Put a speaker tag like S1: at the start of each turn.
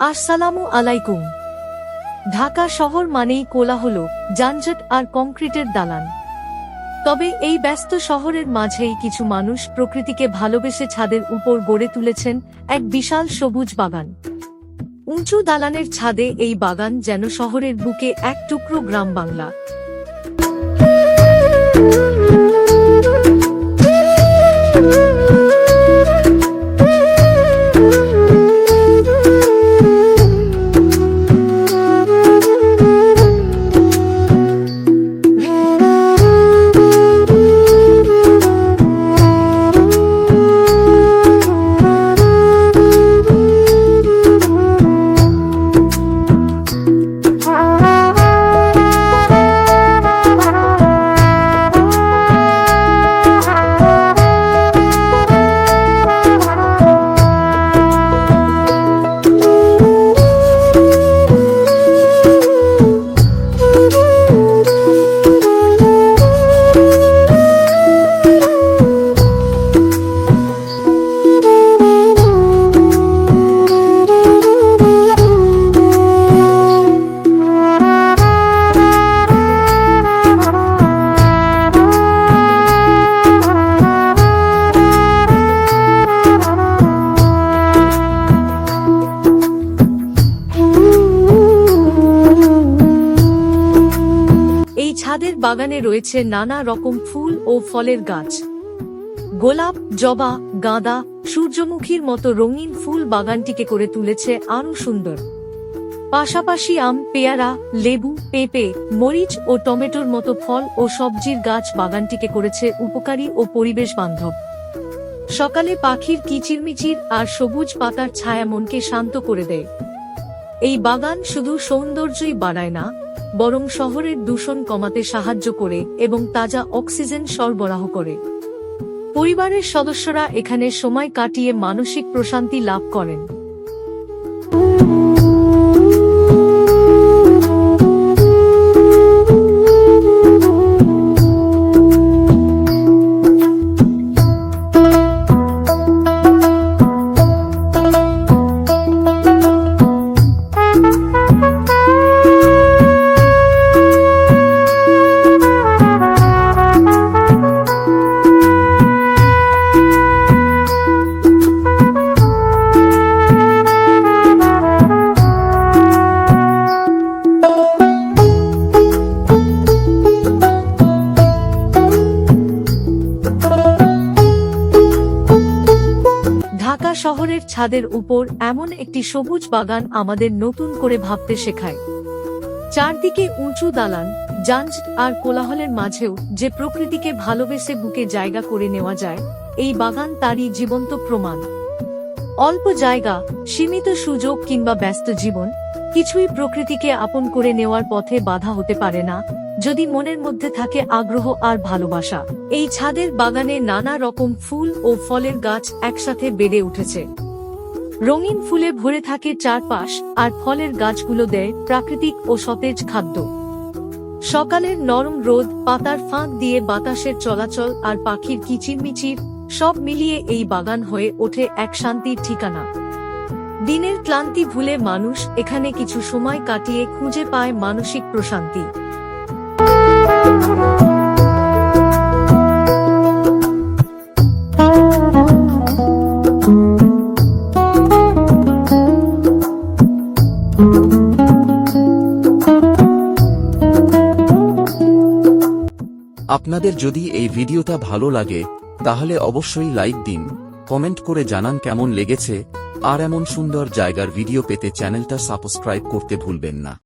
S1: আসসালামু আলাইকুম। ঢাকা শহর মানেই কোলা হল যানজট আর কংক্রিটের দালান। তবে এই ব্যস্ত শহরের মাঝেই কিছু মানুষ প্রকৃতিকে ভালোবেসে ছাদের উপর গড়ে তুলেছেন এক বিশাল সবুজ বাগান। উঁচু দালানের ছাদে এই বাগান যেন শহরের বুকে এক টুকরো গ্রাম বাংলা। বাগানে রয়েছে নানা রকম ফুল ও ফলের গাছ। গোলাপ, জবা, গাঁদা, সূর্যমুখীর মতো রঙিন ফুল বাগানটিকে করে তুলেছে আরও সুন্দর। পাশাপাশি আম, পেয়ারা, লেবু, পেঁপে, মরিচ ও টমেটোর মতো ফল ও সবজির গাছ বাগানটিকে করেছে উপকারী ও পরিবেশ বান্ধব। সকালে পাখির কিচিরমিচির আর সবুজ পাতার ছায়া মনকে শান্ত করে দেয়। এই বাগান শুধু সৌন্দর্যই বাড়ায় না, বরং শহরের দূষণ কমাতে সাহায্য করে এবং তাজা অক্সিজেন সরবরাহ করে। পরিবারের সদস্যরা এখানে সময় কাটিয়ে মানসিক প্রশান্তি লাভ করেন। ঢাকা শহরের ছাদের উপর এমন একটি সবুজ বাগান আমাদের নতুন করে ভাবতে শেখায়। চারদিকে উঁচু দালান যানজট আর কোলাহলের মাঝেও যে প্রকৃতিকে ভালোবেসে বুকে জায়গা করে নেওয়া যায়, এই বাগান তারই জীবন্ত প্রমাণ। অল্প জায়গা, সীমিত সুযোগ কিংবা ব্যস্ত জীবন, কিছুই প্রকৃতিকে আপন করে নেওয়ার পথে বাধা হতে পারে না। যদি মনের মধ্যে থাকে আগ্রহ আর ভালোবাসা। এই ছাদের বাগানে নানা রকম ফুল ও ফলের গাছ একসাথে বেড়ে উঠেছে। রঙিন ফুলে ভরে থাকে চারপাশ আর ফলের গাছগুলো দেয় প্রাকৃতিক ও সতেজ খাদ্য। সকালের নরম রোদ, পাতার ফাঁক দিয়ে বাতাসের চলাচল আর পাখির কিচিরমিচির, সব মিলিয়ে এই বাগান হয়ে ওঠে এক শান্তির ঠিকানা। দিনের ক্লান্তি ভুলে মানুষ এখানে কিছু সময় কাটিয়ে খুঁজে পায় মানসিক প্রশান্তি।
S2: আপনাদের যদি এই ভিডিওটা ভালো লাগে, তাহলে অবশ্যই লাইক দিন, কমেন্ট করে জানান কেমন লেগেছে, আর এমন সুন্দর জায়গার ভিডিও পেতে চ্যানেলটা সাবস্ক্রাইব করতে ভুলবেন না।